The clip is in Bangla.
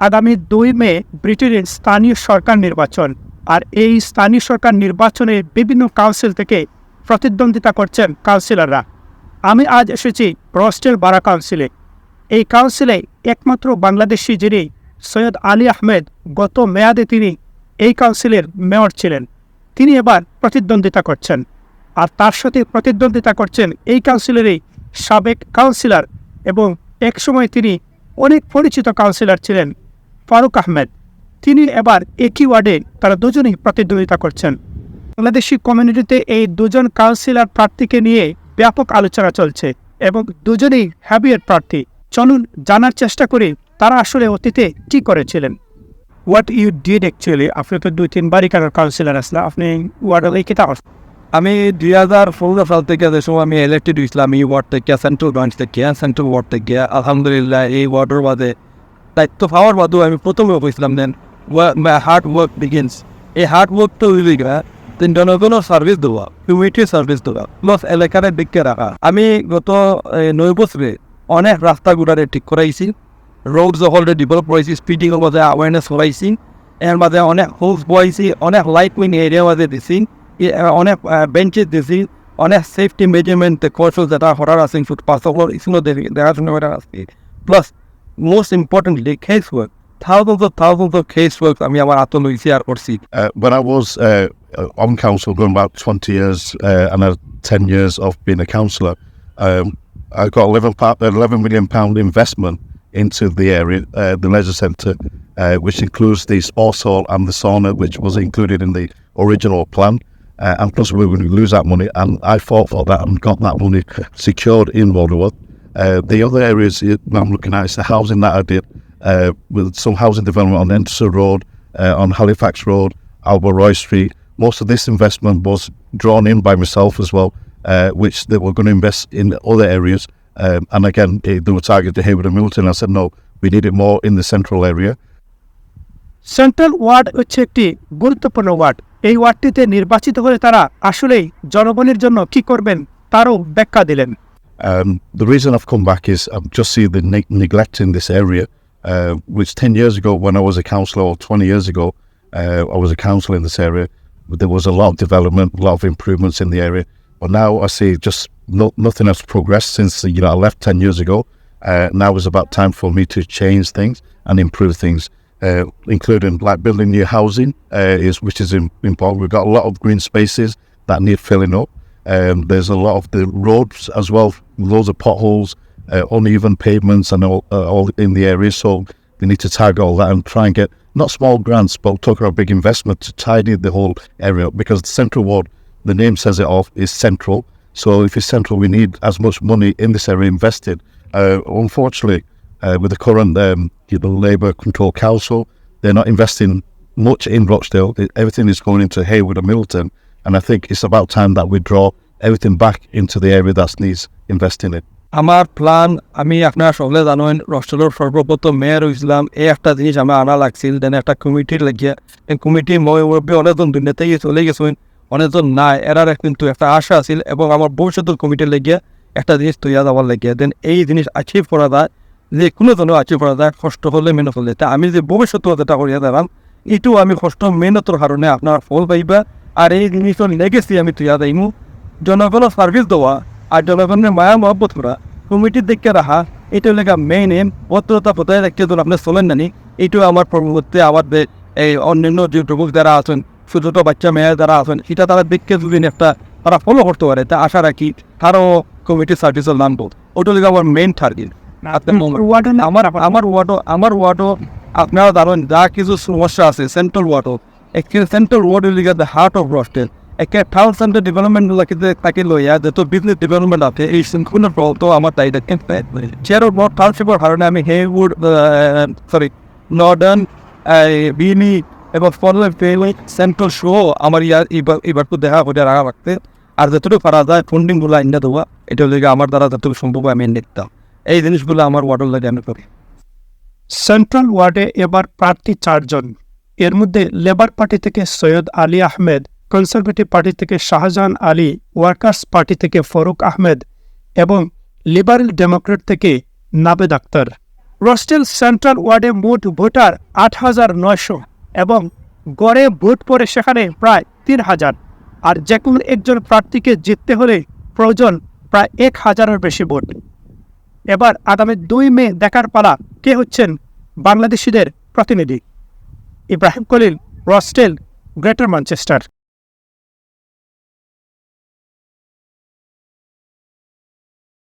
আগামী দুই মে ব্রিটেনের স্থানীয় সরকার নির্বাচন, আর এই স্থানীয় সরকার নির্বাচনে বিভিন্ন কাউন্সিল থেকে প্রতিদ্বন্দ্বিতা করছেন কাউন্সিলররা। আমি আজ এসেছি ব্রস্টেল বারা কাউন্সিলে। এই কাউন্সিলে একমাত্র বাংলাদেশি যিনি সৈয়দ আলী আহমেদ, গত মেয়াদে তিনি এই কাউন্সিলের মেয়র ছিলেন। তিনি এবার প্রতিদ্বন্দ্বিতা করছেন, আর তার সাথে প্রতিদ্বন্দ্বিতা করছেন এই কাউন্সিলেরই সাবেক কাউন্সিলর এবং একসময় তিনি অনেক পরিচিত কাউন্সিলর ছিলেন। ফারুক আহমেদ। তিনি এবার একই ওয়ার্ডে তারা দুজনেই প্রতিদ্বন্দ্বিতা করছেন। বাংলাদেশি কমিউনিটিতে এই দুজন কাউন্সিলর প্রার্থীকে নিয়ে ব্যাপক আলোচনা চলছে এবং দুজনেই হ্যাবিয়েট প্রার্থী। চলুন জানার চেষ্টা করি তারা আসলে অতীতে কি করেছিলেন। হোয়াট ইউ ডিড অ্যাকচুয়ালি আপনি তো দুই তিনবারই কেন কাউন্সিলর আসলে আপনি ওয়ার্ডের এই কিতা আমি দুই হাজার ষোলো সাল থেকে যে সময় আমি ইলেক্টেড হয়েছিলাম এই ওয়ার্ড থেকে সেন্ট্রাল ব্রাঞ্চ থেকে সেন্ট্রাল ওয়ার্ড থেকে আলহামদুলিল্লাহ এই ওয়ার্ডের বাদে দায়িত্ব পাওয়ার বাদেও আমি প্রথমে হয়েছিলাম দেন হার্ড ওয়ার্ক বিগিনস এই হার্ড ওয়ার্কটা হইলে তিন জনগণের সার্ভিস দেওয়া কমিউনিটি সার্ভিস দেওয়া প্লাস এলাকার দিকে রাখা আমি গত নয় বছরে অনেক রাস্তাগুলারে ঠিক করাইছি রোড অলরেডি ডেভেলপ করাইছি স্পিডিংয়ের মাঝে অ্যাওয়ারনেস করাইছি এর মাঝে অনেক হোস বয়াইছি অনেক লাইট মিন এরিয়া মাঝে দিছি অনেক বেঞ্চেস দিছি অনেক সেফটি মেজারমেন্ট কৌশল যেটা করার আছে ফুটপাথগুলোর ইসুনো দেখাশোনা করার আছে plus Most importantly case work thousands of thousands of case work আমি আমার আত্ম লইছি আর করছি Uh, when I was uh, on council, going about 20 years uh, and uh, 10 years of being a councillor, um, I got 11, pa- 11 million pound investment into the area, uh, the leisure centre, uh, which includes the sports hall and the sauna, which was included in the original plan. Uh, and plus, we were going to lose that money, and I fought for that and got that money secured in Boulderwood. Uh, the other areas uh, I'm looking at is the housing that I did uh, with some housing development on Enterson Road, uh, on Halifax Road, Albert Street. Most of this investment was drawn in by myself as well, uh, which they were going to invest in other areas. Um, and again, eh, they were targeted to Hayward and Milton. I said, no, we need it more in the central area. Central ward হচ্ছে একটি গুরুত্বপূর্ণ ওয়ার্ড এই ওয়ার্ডটিতে নির্বাচিত হলে তারা আসলেই জনগণের জন্য কি করবেন তারও ব্যাখ্যা দিলেন Um, the reason I've come back is I've just seen the neg- neglect in this area, uh, which 10 years ago, when I was a councillor, or 20 years ago, uh, I was a councillor in this area, there was a lot of development, a lot of improvements in the area. But now I see just no, nothing has progressed since you know I left 10 years ago. Uh, now is about time for me to change things and improve things, uh, including like building new housing, uh, is which is im- important. We've got a lot of green spaces that need filling up. Um, there's a lot of the roads as well, loads of potholes, uh, uneven pavements, and all, uh, all in the area. So we need to tag all that and try and get not small grants, but talk about big investment to tidy the whole area up because the central ward, the name says it off, is central. So if it's central, we need as much money in this area invested. Uh, unfortunately, uh, with the current um, know, Labour Control Council, they're not investing much in Rochdale. Everything is going into Hayward and Middleton. And I think it's about time that we draw everything back into the area that needs investing in. আমার প্ল্যান আমি আপনার সকলে জানেন রষ্টলের সর্বপ্রথম মেয়র হয়েছিলাম এই একটা জিনিস আমার আনা লাগছিল দেন একটা কমিটির লাগিয়া কমিটি মই মুরব্বী অনেকজন দুনিয়াতে গিয়ে চলে গেছেন অনেকজন নাই এরার কিন্তু একটা আশা আছিল এবং আমার ভবিষ্যতের কমিটির লাগিয়া একটা জিনিস তৈরি যাওয়ার লাগিয়া দেন এই জিনিস অ্যাচিভ করা যায় যে কোনো জনের অ্যাচিভ করা যায় কষ্ট হলে হলে তা আমি যে ভবিষ্যতে যেটা করিয়া দাঁড়াম এইটো আমি কষ্ট মেহনতৰ কারণে আপনার ফল পাইবা আর এই জিনিসের লেগেসি আমি তৈরি যাইমু জনগণের সার্ভিস দেওয়া আর জনগণের মায়া মহব্বত করা। কমিটির দিকে রাখা এটা লেখা মেইন এম ভদ্রতা বজায় রাখতে যখন আপনি চলেন নানি এইটো আমার পরবর্তী আমার যে এই অন্যান্য যে যুবক যারা আছেন ছোটো ছোটো বাচ্চা মেয়ে যারা আছেন এটা তারা দেখতে যদি একটা তারা ফলো করতে পারে তা আশা রাখি তারও কমিটির সার্ভিসের নাম বোধ ওটা লেগে আমার মেইন টার্গেট আমার আমার ওয়ার্ডও আমার ওয়ার্ডও আপনারা জানেন যা কিছু সমস্যা আছে সেন্ট্রাল ওয়ার্ডও একচুয়ালি সেন্ট্রাল ওয়ার্ড লিগে দ্য হার্ট অফ রস্টেল একে টাউন সেন্টার ডেভেলপমেন্ট লাগিতে তাকে লইয়া যত বিজনেস ডেভেলপমেন্ট আছে, এই সম্পূর্ণ তো আমার তাই দেখেন চেয়ার বড় টাউনশিপের কারণে আমি হেউড সরি নর্দার্ন বিনি এবং ফলে ফেলে সেন্ট্রাল শো আমার ইয়ার এবার তো দেখা করে রাখা রাখতে আর যতটুকু পারা যায় ফান্ডিংগুলো আইনা দেওয়া এটা লেগে আমার দ্বারা যতটুকু সম্ভব আমি এনে দিতাম। এই জিনিসগুলো আমার ওয়ার্ডের লাগে আমি করি। সেন্ট্রাল ওয়ার্ডে এবার প্রার্থী চারজন। এর মধ্যে লেবার পার্টি থেকে সৈয়দ আলী আহমেদ কনজারভেটিভ পার্টি থেকে শাহজাহান আলী ওয়ার্কার্স পার্টি থেকে ফরুক আহমেদ এবং লিবারেল ডেমোক্রেট থেকে নাবেদ আক্তার। রস্টেল সেন্ট্রাল ওয়ার্ডে মোট ভোটার আট হাজার নয়শো এবং গড়ে ভোট পড়ে সেখানে প্রায় তিন হাজার। আর যে কোনো একজন প্রার্থীকে জিততে হলে প্রয়োজন প্রায় এক হাজারের বেশি ভোট। এবার আগামী দুই মে দেখার পালা কে হচ্ছেন বাংলাদেশিদের প্রতিনিধি। Ibrahim Kalil Rochdale Greater Manchester.